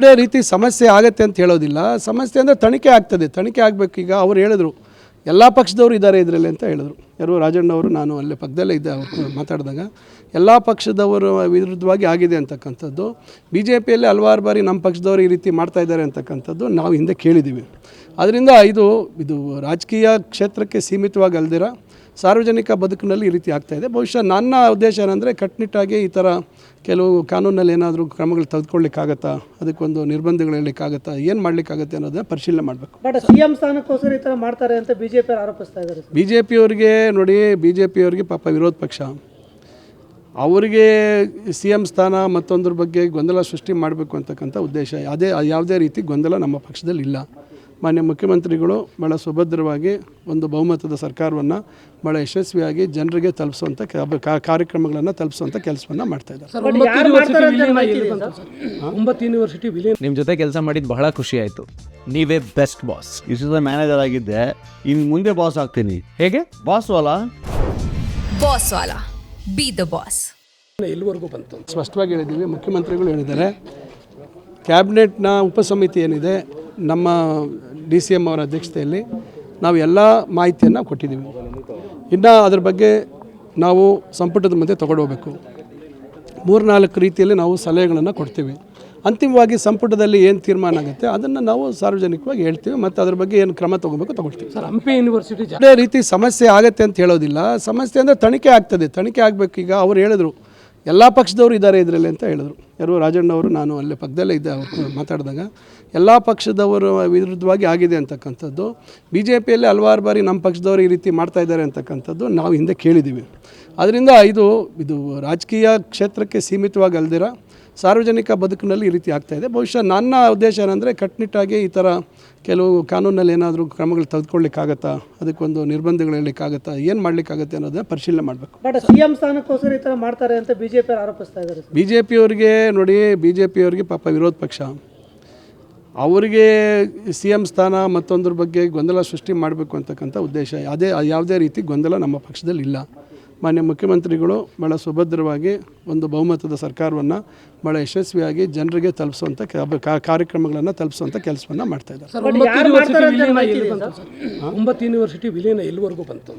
ಯಾವುದೇ ರೀತಿ ಸಮಸ್ಯೆ ಆಗತ್ತೆ ಅಂತ ಹೇಳೋದಿಲ್ಲ. ಸಮಸ್ಯೆ ಅಂದರೆ ತನಿಖೆ ಆಗ್ತದೆ. ತನಿಖೆ ಆಗಬೇಕು ಈಗ ಅವ್ರು ಹೇಳಿದ್ರು. ಎಲ್ಲ ಪಕ್ಷದವರು ಇದ್ದಾರೆ ಇದರಲ್ಲಿ ಅಂತ ಹೇಳಿದ್ರು. ಯಾರು ರಾಜಣ್ಣವರು ನಾನು ಅಲ್ಲೇ ಪಕ್ಕದಲ್ಲೇ ಇದ್ದೆ ಅವ್ರು ಮಾತಾಡಿದಾಗ ಎಲ್ಲ ಪಕ್ಷದವರು ವಿರುದ್ಧವಾಗಿ ಆಗಿದೆ ಅಂತಕ್ಕಂಥದ್ದು. ಬಿ ಜೆ ಪಿಯಲ್ಲಿ ಹಲವಾರು ಬಾರಿ ನಮ್ಮ ಪಕ್ಷದವರು ಈ ರೀತಿ ಮಾಡ್ತಾ ಇದ್ದಾರೆ ಅಂತಕ್ಕಂಥದ್ದು ನಾವು ಹಿಂದೆ ಕೇಳಿದ್ದೀವಿ. ಅದರಿಂದ ಇದು ಇದು ರಾಜಕೀಯ ಕ್ಷೇತ್ರಕ್ಕೆ ಸೀಮಿತವಾಗಿ ಅಲ್ದಿರ ಸಾರ್ವಜನಿಕ ಬದುಕಿನಲ್ಲಿ ಈ ರೀತಿ ಆಗ್ತಾ ಇದೆ. ಬಹುಶಃ ನನ್ನ ಉದ್ದೇಶ ಏನಂದರೆ ಕಟ್ಟುನಿಟ್ಟಾಗಿ ಈ ಥರ ಕೆಲವು ಕಾನೂನಲ್ಲಿ ಏನಾದರೂ ಕ್ರಮಗಳು ತೆಗೆದುಕೊಳ್ಳಿಕ್ಕಾಗತ್ತಾ ಅದಕ್ಕೊಂದು ನಿರ್ಬಂಧಗಳು ಹೇಳಲಿಕ್ಕಾಗತ್ತಾ ಏನು ಮಾಡಲಿಕ್ಕಾಗತ್ತೆ ಅನ್ನೋದನ್ನ ಪರಿಶೀಲನೆ ಮಾಡಬೇಕು. ಬಟ್ ಸಿಎಂ ಸ್ಥಾನಕ್ಕೋಸ್ಕರ ಈ ಥರ ಮಾಡ್ತಾರೆ ಅಂತ ಬಿ ಜೆ ಪಿ ಆರೋಪಿಸ್ತಾ ಇದ್ದಾರೆ ಬಿ ಜೆ ಪಿಯವರಿಗೆ ನೋಡಿ ಬಿ ಜೆ ಪಿಯವರಿಗೆ ಪಾಪ ವಿರೋಧ ಪಕ್ಷ. ಅವರಿಗೆ ಸಿ ಎಂ ಸ್ಥಾನ ಮತ್ತೊಂದ್ರ ಬಗ್ಗೆ ಗೊಂದಲ ಸೃಷ್ಟಿ ಮಾಡಬೇಕು ಅಂತಕ್ಕಂಥ ಉದ್ದೇಶ. ಅದೇ ಯಾವುದೇ ರೀತಿ ಗೊಂದಲ ನಮ್ಮ ಪಕ್ಷದಲ್ಲಿ ಇಲ್ಲ. ಮಾನ್ಯ ಮುಖ್ಯಮಂತ್ರಿಗಳು ಭಾಳ ಸುಭದ್ರವಾಗಿ ಒಂದು ಬಹುಮತದ ಸರ್ಕಾರವನ್ನು ಭಾಳ ಯಶಸ್ವಿಯಾಗಿ ಜನರಿಗೆ ತಲುಪಿಸುವಂಥ ಕಾರ್ಯಕ್ರಮಗಳನ್ನು ತಲುಪಿಸುವಂಥ ಕೆಲಸವನ್ನು ಮಾಡ್ತಾ ಇದ್ದಾರೆ. ನಿಮ್ಮ ಜೊತೆ ಕೆಲಸ ಮಾಡಿದ್ದು ಬಹಳ ಖುಷಿ ಆಯಿತು. ನೀವೇ ಬೆಸ್ಟ್ ಬಾಸ್ ಇಸ್ ಮ್ಯಾನೇಜರ್ ಆಗಿದ್ದೆ. ಇನ್ನು ಮುಂದೆ ಬಾಸ್ ಆಗ್ತೀನಿ. ಹೇಗೆ? ಬಾಸ್ ವಾಲಾ? ಬಾಸ್ ವಾಲಾ. ಬಿ ದ ಬಾಸ್ ಎಲ್ಲಿವರೆಗೂ ಬಂತು. ಸ್ಪಷ್ಟವಾಗಿ ಹೇಳಿದ್ದೀವಿ ಮುಖ್ಯಮಂತ್ರಿಗಳು ಹೇಳಿದ್ದಾರೆ. ಕ್ಯಾಬಿನೆಟ್ನ ಉಪಸಮಿತಿ ಏನಿದೆ ನಮ್ಮ ಡಿ ಸಿ ಎಂ ಅವರ ಅಧ್ಯಕ್ಷತೆಯಲ್ಲಿ ನಾವು ಎಲ್ಲ ಮಾಹಿತಿಯನ್ನು ಕೊಟ್ಟಿದ್ದೀವಿ. ಇನ್ನು ಅದ್ರ ಬಗ್ಗೆ ನಾವು ಸಂಪುಟದ ಮುಂದೆ ಮೂರು ಮೂರ್ನಾಲ್ಕು ರೀತಿಯಲ್ಲಿ ನಾವು ಸಲಹೆಗಳನ್ನು ಕೊಡ್ತೀವಿ. ಅಂತಿಮವಾಗಿ ಸಂಪುಟದಲ್ಲಿ ಏನು ತೀರ್ಮಾನ ಆಗುತ್ತೆ ಅದನ್ನು ನಾವು ಸಾರ್ವಜನಿಕವಾಗಿ ಹೇಳ್ತೀವಿ ಮತ್ತು ಅದ್ರ ಬಗ್ಗೆ ಏನು ಕ್ರಮ ತಗೋಬೇಕು ತಗೊಳ್ತೀವಿ. ಸರ್ ಹಂಪಿ ಯೂನಿವರ್ಸಿಟಿ ಅದೇ ರೀತಿ ಸಮಸ್ಯೆ ಆಗುತ್ತೆ ಅಂತ ಹೇಳೋದಿಲ್ಲ. ಸಮಸ್ಯೆ ಅಂದರೆ ತನಿಖೆ ಆಗ್ತದೆ. ತನಿಖೆ ಆಗಬೇಕು ಈಗ ಅವ್ರು ಹೇಳಿದ್ರು. ಎಲ್ಲ ಪಕ್ಷದವರು ಇದ್ದಾರೆ ಇದರಲ್ಲಿ ಅಂತ ಹೇಳಿದ್ರು. ಯಾರು ರಾಜಣ್ಣವರು ನಾನು ಅಲ್ಲೇ ಪಕ್ಕದಲ್ಲೇ ಇದ್ದೆ ಅವರು ಮಾತಾಡಿದಾಗ. ಎಲ್ಲ ಪಕ್ಷದವರು ವಿರುದ್ಧವಾಗಿ ಆಗಿದೆ ಅಂತಕ್ಕಂಥದ್ದು. ಬಿ ಜೆ ಪಿಯಲ್ಲಿ ಹಲವಾರು ಬಾರಿ ನಮ್ಮ ಪಕ್ಷದವರು ಈ ರೀತಿ ಮಾಡ್ತಾ ಇದ್ದಾರೆ ಅಂತಕ್ಕಂಥದ್ದು ನಾವು ಹಿಂದೆ ಕೇಳಿದ್ದೀವಿ. ಅದರಿಂದ ಇದು ಇದು ರಾಜಕೀಯ ಕ್ಷೇತ್ರಕ್ಕೆ ಸೀಮಿತವಾಗಿ ಅಲ್ದಿರ ಸಾರ್ವಜನಿಕ ಬದುಕಿನಲ್ಲಿ ಈ ರೀತಿ ಆಗ್ತಾ ಇದೆ. ಬಹುಶಃ ನನ್ನ ಉದ್ದೇಶ ಏನಂದರೆ ಕಟ್ಟುನಿಟ್ಟಾಗಿ ಈ ಥರ ಕೆಲವು ಕಾನೂನಲ್ಲಿ ಏನಾದರೂ ಕ್ರಮಗಳು ತೆಗೆದುಕೊಳ್ಳಿಕ್ಕಾಗತ್ತಾ ಅದಕ್ಕೊಂದು ನಿರ್ಬಂಧಗಳು ಹೇಳಲಿಕ್ಕಾಗತ್ತಾ ಏನು ಮಾಡಲಿಕ್ಕಾಗತ್ತೆ ಅನ್ನೋದನ್ನ ಪರಿಶೀಲನೆ ಮಾಡಬೇಕು. ಬಟ್ ಸಿಎಂ ಸ್ಥಾನಕ್ಕೋಸ್ಕರ ಈ ಥರ ಮಾಡ್ತಾರೆ ಅಂತ ಬಿಜೆಪಿ ಆರೋಪಿಸ್ತಾ ಇದ್ದಾರೆ. ಬಿ ಜೆ ಪಿಯವರಿಗೆ ನೋಡಿ ಬಿ ಜೆ ಪಿಯವರಿಗೆ ಪಾಪ ವಿರೋಧ ಪಕ್ಷ. ಅವರಿಗೆ ಸಿ ಎಂ ಸ್ಥಾನ ಮತ್ತೊಂದ್ರ ಬಗ್ಗೆ ಗೊಂದಲ ಸೃಷ್ಟಿ ಮಾಡಬೇಕು ಅಂತಕ್ಕಂಥ ಉದ್ದೇಶ. ಅದೇ ಯಾವುದೇ ರೀತಿ ಗೊಂದಲ ನಮ್ಮ ಪಕ್ಷದಲ್ಲಿ ಇಲ್ಲ. ಮಾನ್ಯ ಮುಖ್ಯಮಂತ್ರಿಗಳು ಭಾಳ ಸುಭದ್ರವಾಗಿ ಒಂದು ಬಹುಮತದ ಸರ್ಕಾರವನ್ನು ಭಾಳ ಯಶಸ್ವಿಯಾಗಿ ಜನರಿಗೆ ತಲುಪಿಸುವಂಥ ಕಾರ್ಯಕ್ರಮಗಳನ್ನು ತಲುಪಿಸುವಂಥ ಕೆಲಸವನ್ನು ಮಾಡ್ತಾ ಇದ್ದಾರೆ. ಒಂಬತ್ತು ಯೂನಿವರ್ಸಿಟಿ ವಿಲೀನ ಎಲ್ಲಿವರೆಗೂ ಬಂತು?